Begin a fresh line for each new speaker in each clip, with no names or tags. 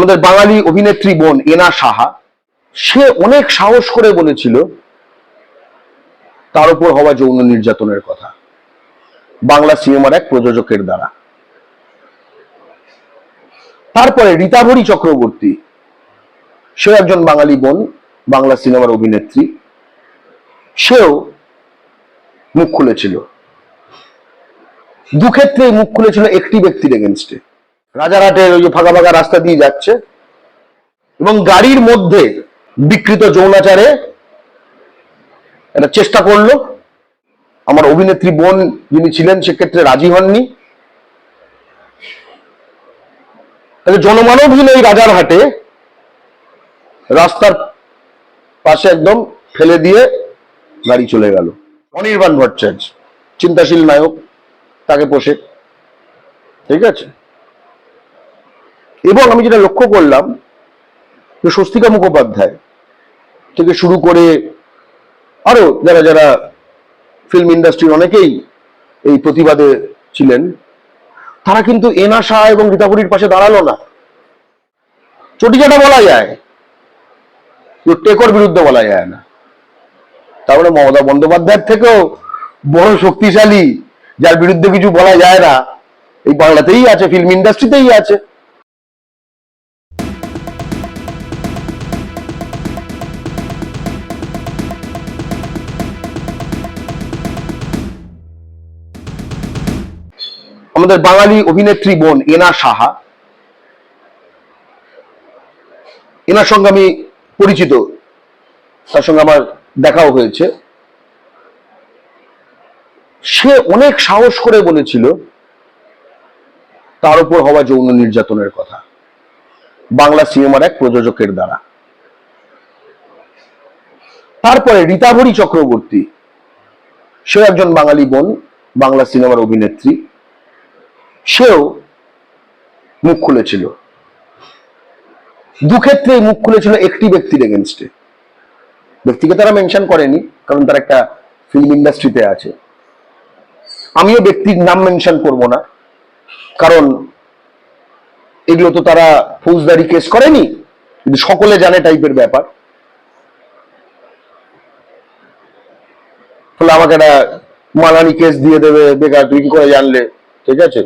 আমাদের বাঙালি অভিনেত্রী বোন এনা সাহা, সে অনেক সাহস করে বলেছিল, তার উপর হওয়া যৌন নির্যাতনের কথা। বাংলা সিনেমার এক প্রযোজকের দ্বারা। তারপরে রীতাভরী চক্রবর্তী সে একজন বাঙালি বোন, বাংলা সিনেমার অভিনেত্রী। সেও মুখ খুলেছিল। দুক্ষেত্রে মুখ খুলেছিল একটি ব্যক্তির এগেনস্টে রাজারহাটের ওই ফাঁকা ফাঁকা রাস্তা দিয়ে যাচ্ছে। এবং গাড়ির মধ্যে বিকৃত যৌনাচারে একটা চেষ্টা করল। আমার অভিনেত্রী বোন যিনি ছিলেন, সেক্ষেত্রে রাজি হননি। তাহলে জনমানবহীন এই রাজারহাটে রাস্তার পাশে একদম ফেলে দিয়ে গাড়ি চলে গেল। অনির্বাণ ভট্টাচার্য, চিন্তাশীল নায়ক, তাকে পোষে। ঠিক আছে? এবং আমি যেটা লক্ষ্য করলাম যে স্বস্তিকা মুখোপাধ্যায় থেকে শুরু করে আরও যারা যারা ফিল্ম ইন্ডাস্ট্রির অনেকেই এই প্রতিবাদে ছিলেন, তারা কিন্তু এনা শাহ এবং রীতাপুরীর পাশে দাঁড়াল না। চটিচাটা বলা যায় টেকর বিরুদ্ধে বলা যায় না। তারপরে মমতা বন্দ্যোপাধ্যায়ের থেকেও বড় শক্তিশালী, যার বিরুদ্ধে কিছু বলা যায় না, এই বাংলাতেই আছে ফিল্ম ইন্ডাস্ট্রিতেই আছে। আমাদের বাঙালি অভিনেত্রী বোন এনা সাহা। এনার সঙ্গে আমি পরিচিত। তার সঙ্গে আমার দেখাও হয়েছে। সে অনেক সাহস করে বলেছিল, তার উপর হওয়া যৌন নির্যাতনের কথা। বাংলা সিনেমার এক প্রযোজকের দ্বারা। তারপরে রীতাভরী চক্রবর্তী সে একজন বাঙালি বোন, বাংলা সিনেমার অভিনেত্রী। সেও মুখ খুলেছিল। দুক্ষেত্রে মুখ খুলেছিল একটি ব্যক্তির এগেনস্টে ব্যক্তিকে তারা মেনশন করেনি, কারণ তারা একটা ফিল্ম ইন্ডাস্ট্রিতে আছে। আমিও ব্যক্তির নাম মেনশন করব না, কারণ এগুলো তো তারা ফৌজদারি কেস করেনি, কিন্তু সকলে জানে টাইপের ব্যাপার। ফলে আমাকে একটা মালানি কেস দিয়ে দেবে, বেকার তুই কি করে জানলে, ঠিক আছে?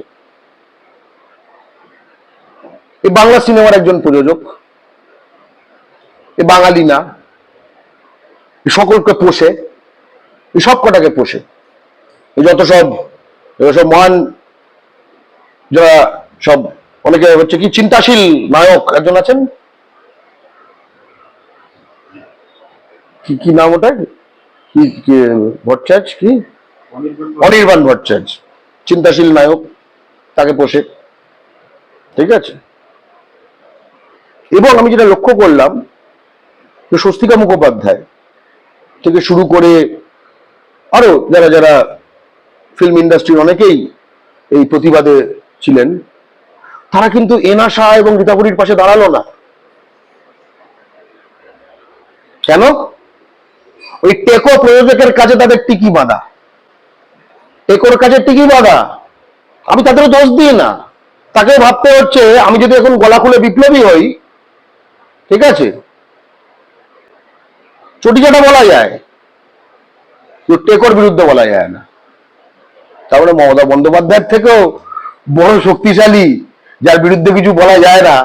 এই বাংলা সিনেমার একজন প্রযোজক। এ বাঙালি না। সকলকে পোষে। এ সব কটাকে পোষে। এই যত সব সব মহান, যারা সব অনেকে হচ্ছে কি চিন্তাশীল নায়ক একজন আছেন? কি কি নাম ওটা? কি কি ভট্টাচার্য কি? অনির্বাণ ভট্টাচার্য। চিন্তাশীল নায়ক, তাকে পোষে। ঠিক আছে? এবং আমি যেটা লক্ষ্য করলাম যে স্বস্তিকা মুখোপাধ্যায় থেকে শুরু করে আরও যারা যারা ফিল্ম ইন্ডাস্ট্রির অনেকেই এই প্রতিবাদে ছিলেন, তারা কিন্তু এনা শাহ এবং রীতাপুরীর পাশে দাঁড়াল না। কেন? ওই টেকো প্রযোজকের কাজে তাদের টিকি বাঁধা। টেকোর কাজে টিকি বাঁধা। আমি তাদেরও দোষ দিই না। তাকে ভাবতে হচ্ছে, আমি যদি এখন গলা খুলে বিপ্লবী হই ঠিক আছে? চটিচাটা বলা যায়। কিন্তু টেকর বিরুদ্ধে বলা যায় না। তারপরে মমতা বন্দ্যোপাধ্যায়ের থেকেও বড় শক্তিশালী, যার বিরুদ্ধে কিছু বলা যায় না,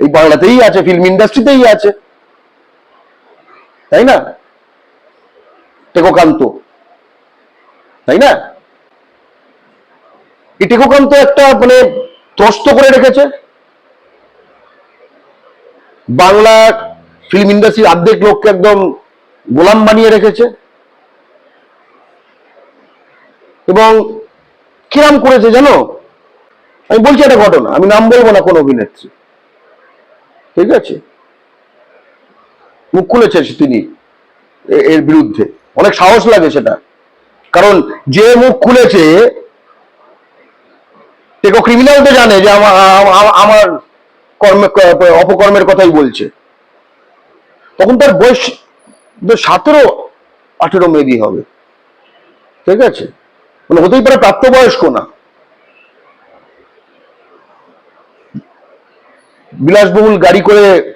এই বাংলাতেই আছে ফিল্ম ইন্ডাস্ট্রিতেই আছে। তাই না? টেকোকান্ত। তাই না? এই টেকোকান্ত একটা মানে ত্রস্ত করে রেখেছে। বাংলা ফিল্ম ইন্ডাস্ট্রির অর্ধেক লোককে একদম গোলাম বানিয়ে রেখেছে। এবং কিরাম করেছে জানো? আমি বলছি একটা ঘটনা, আমি নাম বলব না কোন অভিনেত্রী। ঠিক আছে? মুখ খুলেছে তিনি এর বিরুদ্ধে। অনেক সাহস লাগে সেটা। কারণ যে মুখ খুলেছে, টেকো ক্রিমিনাল জানে যে আমার কর্মে অপকর্মের কথাই বলছে। তখন তার বয়স সতেরো, আঠেরো মেবি হবে। ঠিক আছে? মানে হতেই পারে প্রাপ্তবয়স্ক না। বিলাসবহুল গাড়ি করে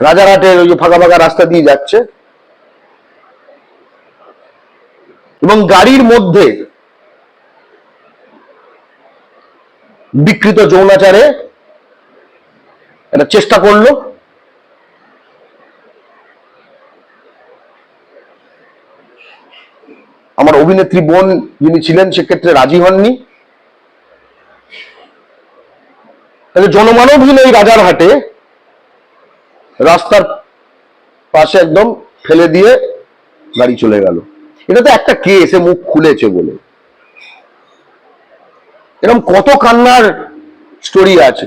রাজারহাটের ওই যে ফাঁকা ফাঁকা রাস্তা দিয়ে যাচ্ছে। এবং গাড়ির মধ্যে বিকৃত যৌনাচারে একটা চেষ্টা করল। আমার অভিনেত্রী বোন যিনি ছিলেন, সেক্ষেত্রে রাজি হননি। তাহলে জনমানবহীন এই রাজারহাটে রাস্তার পাশে একদম ফেলে দিয়ে গাড়ি চলে গেল। এটা তো একটা কে এসে মুখ খুলেছে বলে। এরকম কত কান্নার স্টোরি আছে।